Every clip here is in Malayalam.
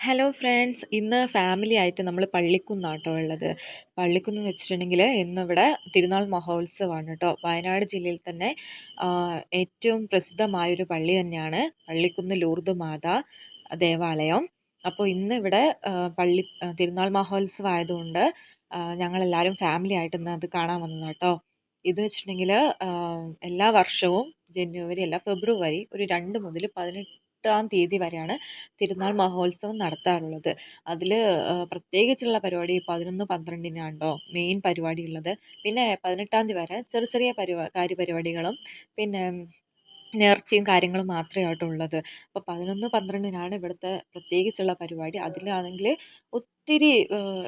ഹലോ ഫ്രണ്ട്സ് ഇന്ന് ഫാമിലി ആയിട്ട് നമ്മൾ പള്ളിക്കുന്നാട്ടോ ഉള്ളത്. പള്ളിക്കുന്ന് വെച്ചിട്ടുണ്ടെങ്കിൽ ഇന്നിവിടെ തിരുനാൾ മഹോത്സവമാണ് കേട്ടോ വയനാട് ജില്ലയിൽ തന്നെ ഏറ്റവും പ്രസിദ്ധമായൊരു പള്ളി തന്നെയാണ് പള്ളിക്കുന്ന് ലൂർദ് മാതാ ദേവാലയം. അപ്പോൾ ഇന്നിവിടെ പള്ളി തിരുനാൾ മഹോത്സവം ആയതുകൊണ്ട് ഞങ്ങളെല്ലാവരും ഫാമിലി ആയിട്ട് ഇന്ന് അത് കാണാൻ വന്നതാണ് കേട്ടോ ഇത് വെച്ചിട്ടുണ്ടെങ്കിൽ എല്ലാ വർഷവും ജനുവരി അല്ല ഫെബ്രുവരി ഒരു രണ്ട് മുതൽ പതിനെട്ട് എട്ടാം തീയതി വരെയാണ് തിരുനാൾ മഹോത്സവം നടത്താറുള്ളത്. അതിൽ പ്രത്യേകിച്ചുള്ള പരിപാടി പതിനൊന്ന് ട്ടോ മെയിൻ പരിപാടി ഉള്ളത്. പിന്നെ പതിനെട്ടാം തീയതി വരെ ചെറിയ ചെറിയ പരിപാ കാര്യപരിപാടികളും പിന്നെ നേർച്ചയും കാര്യങ്ങളും മാത്രമേ ആയിട്ടും ഉള്ളത്. അപ്പോൾ പതിനൊന്ന് പന്ത്രണ്ടിനാണ് ഇവിടുത്തെ പ്രത്യേകിച്ചുള്ള പരിപാടി. അതിലാണെങ്കിൽ ഒത്തിരി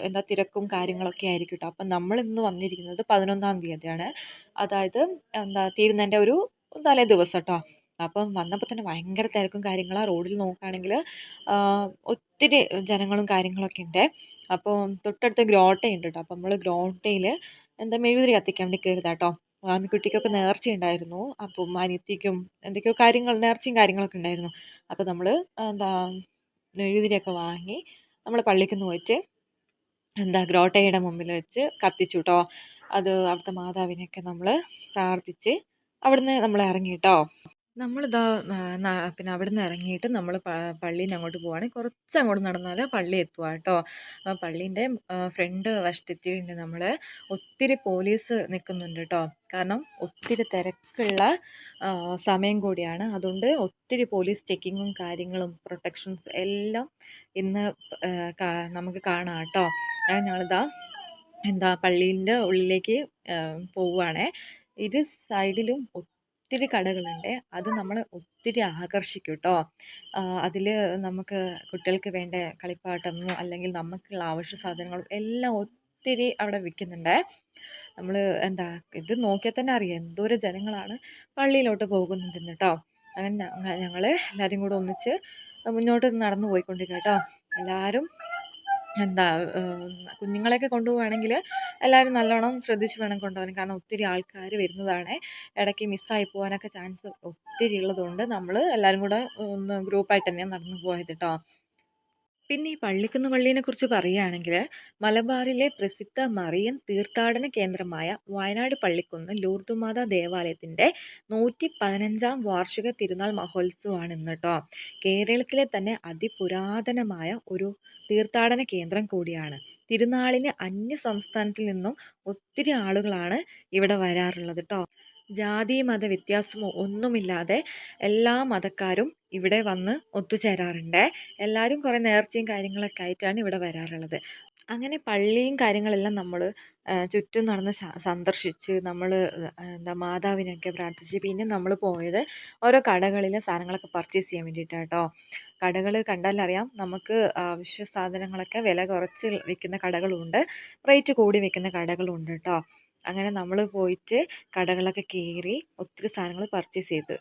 എന്താ തിരക്കും കാര്യങ്ങളൊക്കെ ആയിരിക്കും കേട്ടോ അപ്പം നമ്മൾ ഇന്ന് വന്നിരിക്കുന്നത് പതിനൊന്നാം തീയതിയാണ്. അതായത് എന്താ തീരുന്നതിന്റെ ഒരു തലേ ദിവസം കേട്ടോ അപ്പം വന്നപ്പോൾ തന്നെ ഭയങ്കര തിരക്കും കാര്യങ്ങളാണ് റോഡിൽ നോക്കുകയാണെങ്കിൽ ഒത്തിരി ജനങ്ങളും കാര്യങ്ങളൊക്കെ ഉണ്ട്. അപ്പോൾ തൊട്ടടുത്ത് ഗ്രോട്ടയുണ്ട് കേട്ടോ അപ്പോൾ നമ്മൾ ഗ്രോട്ടയിൽ എന്താ മെഴുകുതിരി കത്തിക്കാൻ വേണ്ടി കയറിയതാണ് കേട്ടോ ആമിക്കുട്ടിക്കൊക്കെ നേർച്ച ഉണ്ടായിരുന്നു. അപ്പം അനിയത്തിക്കും എന്തൊക്കെയോ കാര്യങ്ങൾ നേർച്ചയും കാര്യങ്ങളൊക്കെ ഉണ്ടായിരുന്നു. അപ്പോൾ നമ്മൾ എന്താ മെഴുകുതിരിയൊക്കെ വാങ്ങി നമ്മൾ പള്ളിക്ക് നിന്ന് പോയിട്ട് എന്താ ഗ്രോട്ടയുടെ മുമ്പിൽ വെച്ച് കത്തിച്ചു കേട്ടോ അത് അവിടുത്തെ മാതാവിനെയൊക്കെ നമ്മൾ പ്രാർത്ഥിച്ച് അവിടുന്ന് നമ്മൾ ഇറങ്ങി കേട്ടോ നമ്മളിതാ പിന്നെ അവിടുന്ന് ഇറങ്ങിയിട്ട് നമ്മൾ പള്ളീന്റെ അങ്ങോട്ട് പോവാണ് കുറച്ച് അങ്ങോട്ട് നടന്നാൽ പള്ളി എത്തുക കേട്ടോ പള്ളീന്റെ ഫ്രണ്ട് വശത്തെത്തിയിട്ടുണ്ട് നമ്മൾ ഒത്തിരി പോലീസ് നിൽക്കുന്നുണ്ട് കേട്ടോ കാരണം ഒത്തിരി തിരക്കുള്ള സമയം കൂടിയാണ്. അതുകൊണ്ട് ഒത്തിരി പോലീസ് ചെക്കിങ്ങും കാര്യങ്ങളും പ്രൊട്ടക്ഷൻസ് എല്ലാം ഇന്ന് നമുക്ക് കാണാം കേട്ടോ ഞങ്ങളിതാ എന്താ പള്ളീന്റെ ഉള്ളിലേക്ക് പോവുകയാണേ ഇരു സൈഡിലും ഒത്തിരി കടകളുണ്ട്. അത് നമ്മളെ ഒത്തിരി ആകർഷിക്കും കേട്ടോ അതിൽ നമുക്ക് കുട്ടികൾക്ക് വേണ്ട കളിപ്പാട്ടം അല്ലെങ്കിൽ നമുക്കുള്ള ആവശ്യ സാധനങ്ങളും എല്ലാം ഒത്തിരി അവിടെ വിൽക്കുന്നുണ്ട്. നമ്മൾ എന്താ ഇത് നോക്കിയാൽ തന്നെ അറിയാം എന്തോരം ജനങ്ങളാണ് പള്ളിയിലോട്ട് പോകുന്നതെന്ന് കേട്ടോ അങ്ങനെ ഞങ്ങൾ എല്ലാവരും കൂടെ ഒന്നിച്ച് മുന്നോട്ട് നടന്നു പോയിക്കൊണ്ടിരിക്കുക കേട്ടോ എല്ലാവരും എന്താ കുഞ്ഞുങ്ങളെയൊക്കെ കൊണ്ടുപോവുകയാണെങ്കിൽ എല്ലാവരും നല്ലോണം ശ്രദ്ധിച്ച് വേണം കൊണ്ടുപോകാൻ. കാരണം ഒത്തിരി ആൾക്കാർ വരുന്നതാണ്. ഇടയ്ക്ക് മിസ്സായി പോകാനൊക്കെ ചാൻസ് ഒത്തിരി ഉള്ളതുകൊണ്ട് നമ്മൾ എല്ലാവരും കൂടെ ഒന്ന് ഗ്രൂപ്പായിട്ട് തന്നെയാണ് നടന്നു പോയത് കേട്ടോ പിന്നെ ഈ പള്ളിക്കുന്ന് പള്ളീനെക്കുറിച്ച് പറയുകയാണെങ്കിൽ മലബാറിലെ പ്രസിദ്ധ മറിയൻ തീർത്ഥാടന കേന്ദ്രമായ വയനാട് പള്ളിക്കുന്ന് ലൂർദുമാത ദേവാലയത്തിന്റെ നൂറ്റി പതിനഞ്ചാം വാർഷിക തിരുനാൾ മഹോത്സവമാണ് ഇന്ന് കേട്ടോ കേരളത്തിലെ തന്നെ അതിപുരാതനമായ ഒരു തീർത്ഥാടന കേന്ദ്രം കൂടിയാണ്. തിരുനാളിന് അന്യ സംസ്ഥാനത്തിൽ നിന്നും ഒത്തിരി ആളുകളാണ് ഇവിടെ വരാറുള്ളത് കേട്ടോ ജാതി മത വ്യത്യാസമോ ഒന്നുമില്ലാതെ എല്ലാ മതക്കാരും ഇവിടെ വന്ന് ഒത്തുചേരാറുണ്ട്. എല്ലാവരും കുറേ നേർച്ചയും കാര്യങ്ങളൊക്കെ ആയിട്ടാണ് ഇവിടെ വരാറുള്ളത്. അങ്ങനെ പള്ളിയും കാര്യങ്ങളെല്ലാം നമ്മൾ ചുറ്റും നടന്ന് സന്ദർശിച്ച് നമ്മൾ എന്താ മാതാവിനെയൊക്കെ പ്രാർത്ഥിച്ച് പിന്നെ നമ്മൾ പോയത് ഓരോ കടകളിലെ സാധനങ്ങളൊക്കെ പർച്ചേസ് ചെയ്യാൻ വേണ്ടിയിട്ടാണ് കേട്ടോ കടകൾ കണ്ടാലറിയാം നമുക്ക് ആവശ്യ സാധനങ്ങളൊക്കെ വില കുറച്ച് വിൽക്കുന്ന കടകളുണ്ട്. റേറ്റ് കൂടി വിൽക്കുന്ന കടകളുണ്ട് കേട്ടോ അങ്ങനെ നമ്മൾ പോയിട്ട് കടകളൊക്കെ കയറി ഒത്തിരി സാധനങ്ങൾ പർച്ചേസ് ചെയ്ത്